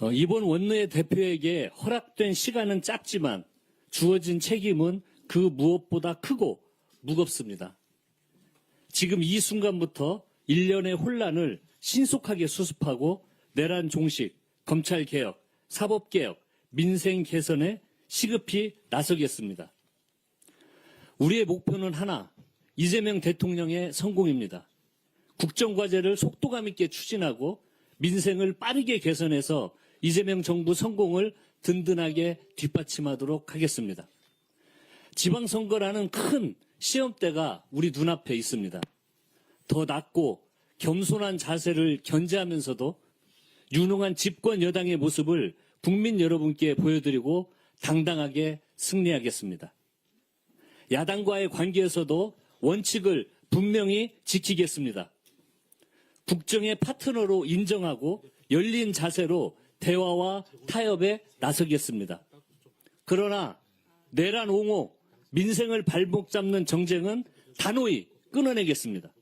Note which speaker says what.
Speaker 1: 어, 이번 원내 대표에게 허락된 시간은 짧지만 주어진 책임은 그 무엇보다 크고 무겁습니다. 지금 이 순간부터 일련의 혼란을 신속하게 수습하고 내란 종식, 검찰 개혁, 사법 개혁, 민생 개선에 시급히 나서겠습니다. 우리의 목표는 하나, 이재명 대통령의 성공입니다. 국정과제를 속도감 있게 추진하고 민생을 빠르게 개선해서 이재명 정부 성공을 든든하게 뒷받침하도록 하겠습니다. 지방선거라는 큰 시험대가 우리 눈앞에 있습니다. 더 낮고 겸손한 자세를 견제하면서도 유능한 집권 여당의 모습을 국민 여러분께 보여드리고 당당하게 승리하겠습니다. 야당과의 관계에서도 원칙을 분명히 지키겠습니다. 국정의 파트너로 인정하고 열린 자세로 대화와 타협에 나서겠습니다. 그러나 내란 옹호, 민생을 발목 잡는 정쟁은 단호히 끊어내겠습니다.